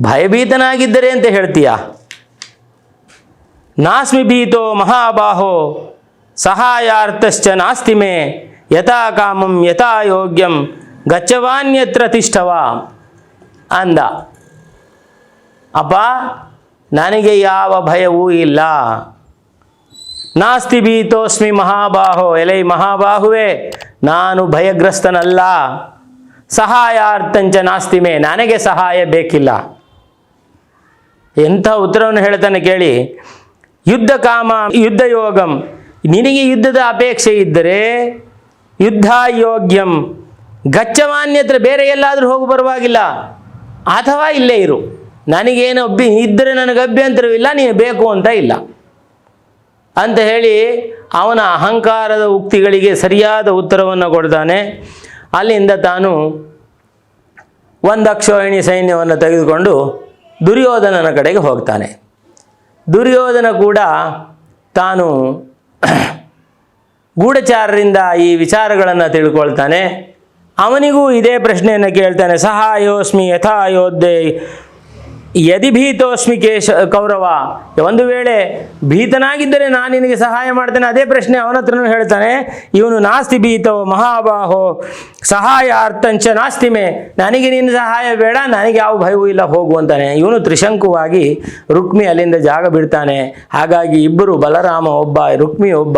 ಭಯಭೀತನಾಗಿದ್ದರೆ ಅಂತ ಹೇಳ್ತೀಯ. ನಾಸ್ಮಿ ಭೀತೋ ಮಹಾಬಾಹೋ, ಸಹಾಯಾರ್ಥಶ್ಚ ನಾಸ್ತಿ ಮೇ, ಯಥಾ ಕಾಮಂ ಯಥಾ ಯೋಗ್ಯಂ, ಗಚ್ಚವಾನ್ಯತ್ರ ತಿಷ್ಠವ ಅಂದ. ಅಪ್ಪ ನನಗೆ ಯಾವ ಭಯವೂ ಇಲ್ಲ. ನಾಸ್ತಿ ಬೀತೋಸ್ಮಿ ಮಹಾಬಾಹೋ, ಎಲೈ ಮಹಾಬಾಹುವೆ, ನಾನು ಭಯಗ್ರಸ್ತನಲ್ಲ. ಸಹಾಯಾರ್ಥಂಚ ನಾಸ್ತಿ ಮೇ, ನನಗೆ ಸಹಾಯ ಬೇಕಿಲ್ಲ. ಎಂಥ ಉತ್ತರವನ್ನು ಹೇಳ್ತಾನೆ ಕೇಳಿ. ಯುದ್ಧ ಕಾಮ, ಯುದ್ಧ ಯೋಗಂ, ನಿನಗೆ ಯುದ್ಧದ ಅಪೇಕ್ಷೆ ಇದ್ದರೆ ಯುದ್ಧ ಯೋಗ್ಯಂ ಗಚ್ಚಮಾನ್ಯತ್ರ ಬೇರೆ ಎಲ್ಲಾದರೂ ಹೋಗಿ ಬರುವಾಗಿಲ್ಲ ಅಥವಾ ಇಲ್ಲೇ ಇರು. ನನಗೇನು ಅಭ್ಯ ಇದ್ದರೆ ನನಗೆ ಅಭ್ಯಂತರವಿಲ್ಲ, ನೀನು ಬೇಕು ಅಂತ ಇಲ್ಲ. ಅಂತ ಹೇಳಿ ಅವನ ಅಹಂಕಾರದ ಉಕ್ತಿಗಳಿಗೆ ಸರಿಯಾದ ಉತ್ತರವನ್ನು ಕೊಡ್ತಾನೆ. ಅಲ್ಲಿಂದ ತಾನು ಒಂದು ಅಕ್ಷೋಹಿಣಿ ಸೈನ್ಯವನ್ನು ತೆಗೆದುಕೊಂಡು ದುರ್ಯೋಧನನ ಕಡೆಗೆ ಹೋಗ್ತಾನೆ. ದುರ್ಯೋಧನ ಕೂಡ ತಾನು ಗೂಢಚಾರರಿಂದ ಈ ವಿಚಾರಗಳನ್ನು ತಿಳ್ಕೊಳ್ತಾನೆ. ಅವನಿಗೂ ಇದೇ ಪ್ರಶ್ನೆಯನ್ನು ಕೇಳ್ತಾನೆ. ಸಹಾಯೋಸ್ಮಿ ಯಥಾ ಯೋಧೆ ಯದಿ ಭೀತೋಸ್ಮಿ ಕೇಶ, ಕೌರವ, ಒಂದು ವೇಳೆ ಭೀತನಾಗಿದ್ದರೆ ನಾನು ನಿನಗೆ ಸಹಾಯ ಮಾಡ್ತೇನೆ. ಅದೇ ಪ್ರಶ್ನೆ ಅವನ ಹತ್ರನೂ ಹೇಳ್ತಾನೆ, ಇವನು ನಾಸ್ತಿ ಭೀತೋ ಮಹಾಬಾಹೋ, ಸಹಾಯಾರ್ಥಂಚ ನಾಸ್ತಿ ಮೇ. ನನಗೆ ನಿನ್ನ ಸಹಾಯ ಬೇಡ, ನನಗೆ ಯಾವ ಭಯವೂ ಇಲ್ಲ, ಹೋಗು ಅಂತಾನೆ. ಇವನು ತ್ರಿಶಂಕುವಾಗಿ ರುಕ್ಮಿ ಅಲ್ಲಿಂದ ಜಾಗ ಬಿಡ್ತಾನೆ. ಹಾಗಾಗಿ ಇಬ್ಬರು ಬಲರಾಮ ಒಬ್ಬ, ರುಕ್ಮಿ ಒಬ್ಬ,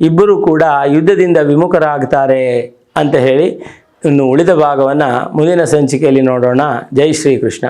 ಇಬ್ಬರು ಕೂಡ ಯುದ್ಧದಿಂದ ವಿಮುಖರಾಗ್ತಾರೆ ಅಂತ ಹೇಳಿ ಇನ್ನು ಉಳಿದ ಭಾಗವನ್ನು ಮುಂದಿನ ಸಂಚಿಕೆಯಲ್ಲಿ ನೋಡೋಣ. ಜೈ ಶ್ರೀಕೃಷ್ಣ.